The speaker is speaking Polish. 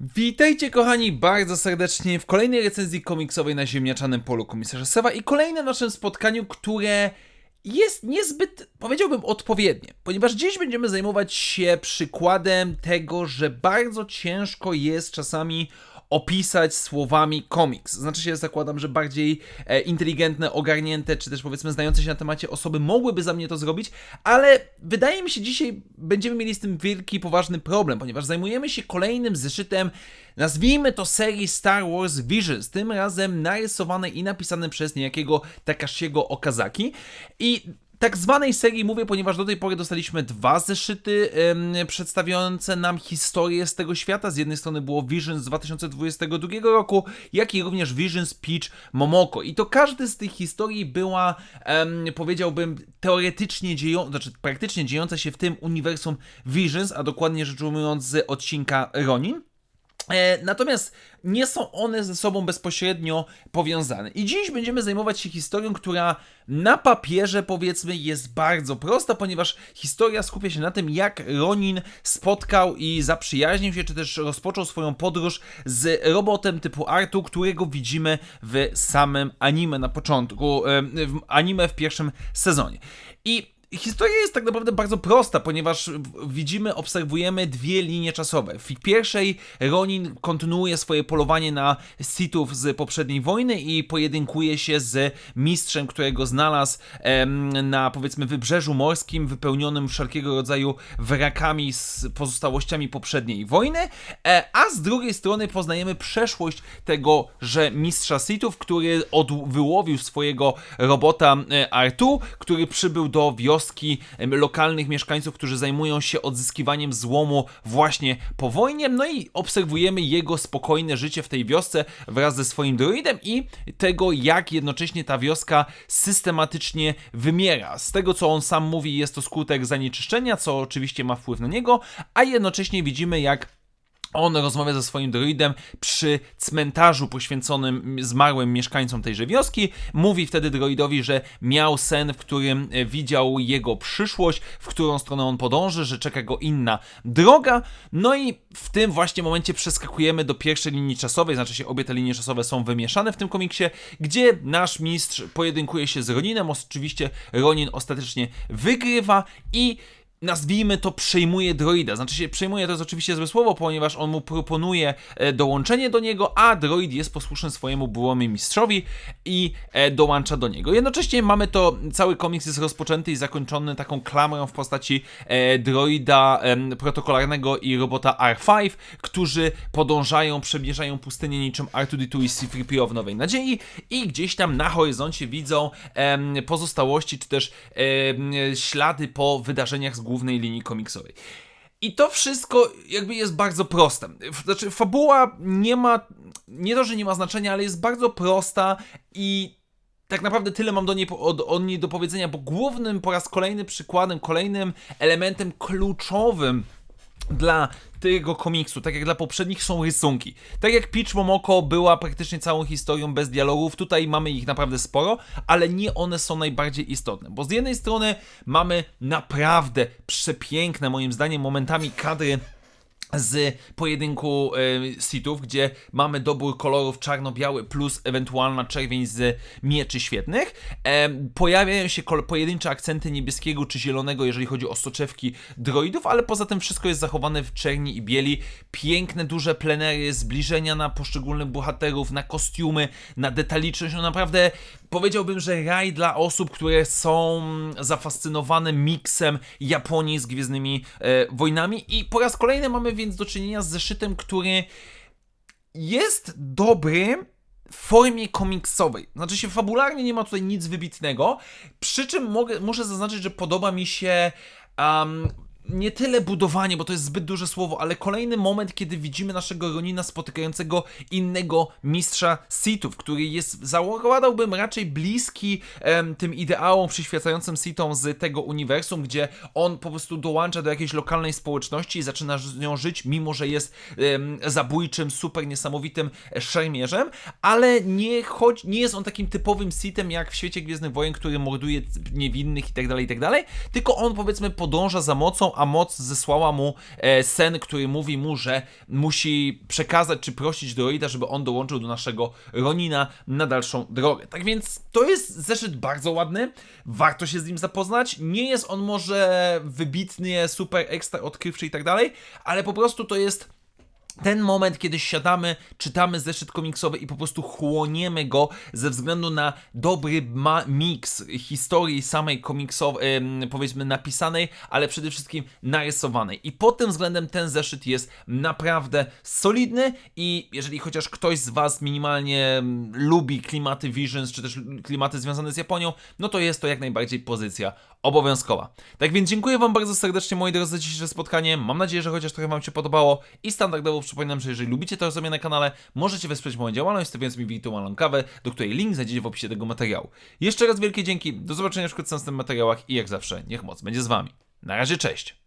Witajcie kochani bardzo serdecznie w kolejnej recenzji komiksowej na ziemniaczanym polu komisarza Sewa i kolejnym naszym spotkaniu, które jest niezbyt, powiedziałbym, odpowiednie, ponieważ dziś będziemy zajmować się przykładem tego, że bardzo ciężko jest czasami opisać słowami komiks. Znaczy się, zakładam, że bardziej e, inteligentne, ogarnięte, czy też powiedzmy znające się na temacie osoby mogłyby za mnie to zrobić, ale wydaje mi się dzisiaj będziemy mieli z tym wielki, poważny problem, ponieważ zajmujemy się kolejnym zeszytem, nazwijmy to serii Star Wars Visions, tym razem narysowanej i napisanej przez niejakiego Takashiego Okazaki i tak zwanej serii mówię, ponieważ do tej pory dostaliśmy dwa zeszyty przedstawiające nam historię z tego świata. Z jednej strony było Visions z 2022 roku, jak i również Visions Peach Momoko. I to każdy z tych historii była, powiedziałbym, teoretycznie dziejąca, znaczy praktycznie dziejąca się w tym uniwersum Visions, a dokładnie rzecz ujmując z odcinka Ronin. E, Natomiast nie są one ze sobą bezpośrednio powiązane. I dziś będziemy zajmować się historią, która na papierze powiedzmy jest bardzo prosta, ponieważ historia skupia się na tym, jak Ronin spotkał i zaprzyjaźnił się, czy też rozpoczął swoją podróż z robotem typu Artu, którego widzimy w samym anime na początku, e, w anime w pierwszym sezonie. I Historia jest tak naprawdę bardzo prosta, ponieważ widzimy, obserwujemy dwie linie czasowe. W pierwszej Ronin kontynuuje swoje polowanie na Sithów z poprzedniej wojny i pojedynkuje się z mistrzem, którego znalazł em, na powiedzmy wybrzeżu morskim, wypełnionym wszelkiego rodzaju wrakami z pozostałościami poprzedniej wojny, e, a z drugiej strony poznajemy przeszłość tego, że mistrza Sithów, który od, wyłowił swojego robota e, Artu, który przybył do wioski em, lokalnych mieszkańców, którzy zajmują się odzyskiwaniem złomu właśnie po wojnie. No i obserwujemy jego spokojne życie w tej wiosce wraz ze swoim droidem i tego, jak jednocześnie ta wioska systematycznie wymiera. Z tego, co on sam mówi, jest to skutek zanieczyszczenia, co oczywiście ma wpływ na niego, a jednocześnie widzimy, jak on rozmawia ze swoim droidem przy cmentarzu poświęconym zmarłym mieszkańcom tejże wioski. Mówi wtedy droidowi, że miał sen, w którym e, widział jego przyszłość, w którą stronę on podąży, że czeka go inna droga. No i w tym właśnie momencie przeskakujemy do pierwszej linii czasowej, znaczy się obie te linie czasowe są wymieszane w tym komiksie, gdzie nasz mistrz pojedynkuje się z Roninem. Oczywiście Ronin ostatecznie wygrywa i nazwijmy to, przejmuje droida. Znaczy się, przejmuje to jest oczywiście złe słowo, ponieważ on mu proponuje e, dołączenie do niego, a droid jest posłuszny swojemu byłemu mistrzowi i e, dołącza do niego. Jednocześnie mamy to, cały komiks jest rozpoczęty i zakończony taką klamrą w postaci e, droida protokolarnego i robota R5, którzy podążają, przemierzają pustynię niczym R2D2 i C-3PO w Nowej Nadziei i gdzieś tam na horyzoncie widzą pozostałości, czy też ślady po wydarzeniach z głównej linii komiksowej. I to wszystko jakby jest bardzo proste. Znaczy, fabuła nie ma, nie to, że nie ma znaczenia, ale jest bardzo prosta i tak naprawdę tyle mam do niej, od, od niej do powiedzenia, bo głównym po raz kolejny przykładem, kolejnym elementem kluczowym dla tego komiksu, tak jak dla poprzednich, są rysunki. Tak jak Peach Momoko była praktycznie całą historią bez dialogów, tutaj mamy ich naprawdę sporo, ale nie one są najbardziej istotne, bo z jednej strony mamy naprawdę przepiękne, moim zdaniem, momentami kadry z pojedynku e, Sithów, gdzie mamy dobór kolorów czarno-biały plus ewentualna czerwień z mieczy świetnych. E, pojawiają się pojedyncze akcenty niebieskiego czy zielonego, jeżeli chodzi o soczewki droidów, ale poza tym wszystko jest zachowane w czerni i bieli. Piękne, duże plenery, zbliżenia na poszczególnych bohaterów, na kostiumy, na detaliczność. No naprawdę powiedziałbym, że raj dla osób, które są zafascynowane miksem Japonii z Gwiezdnymi e, Wojnami i po raz kolejny mamy więc do czynienia z zeszytem, który jest dobry w formie komiksowej. Znaczy się fabularnie nie ma tutaj nic wybitnego, przy czym mogę, muszę zaznaczyć, że podoba mi się um, nie tyle budowanie, bo to jest zbyt duże słowo, ale kolejny moment, kiedy widzimy naszego Ronina spotykającego innego mistrza Sithów, który jest, zakładałbym, raczej bliski em, tym ideałom przyświecającym Sithom z tego uniwersum, gdzie on po prostu dołącza do jakiejś lokalnej społeczności i zaczyna z nią żyć, mimo że jest em, zabójczym, super niesamowitym szermierzem, ale nie, chodzi, nie jest on takim typowym Sithem jak w świecie Gwiezdnych Wojen, który morduje niewinnych i tak dalej, i tak tylko on powiedzmy podąża za mocą, a moc zesłała mu e, sen, który mówi mu, że musi przekazać czy prosić droida, żeby on dołączył do naszego Ronina na dalszą drogę. Tak więc to jest zeszyt bardzo ładny, warto się z nim zapoznać. Nie jest on może wybitnie super ekstra odkrywczy i tak dalej, ale po prostu to jest ten moment, kiedy siadamy, czytamy zeszyt komiksowy i po prostu chłoniemy go ze względu na dobry miks historii samej komiksowej, powiedzmy napisanej, ale przede wszystkim narysowanej. I pod tym względem ten zeszyt jest naprawdę solidny i jeżeli chociaż ktoś z Was minimalnie lubi klimaty Visions, czy też klimaty związane z Japonią, no to jest to jak najbardziej pozycja obowiązkowa. Tak więc dziękuję Wam bardzo serdecznie, moi drodzy, za dzisiejsze spotkanie. Mam nadzieję, że chociaż trochę Wam się podobało i standardowo przypominam, że jeżeli lubicie to, co na kanale, możecie wesprzeć moją działalność, stawiając mi wirtualną kawę, do której link znajdziecie w opisie tego materiału. Jeszcze raz wielkie dzięki, do zobaczenia wkrótce w następnych materiałach i jak zawsze, niech moc będzie z Wami. Na razie, cześć!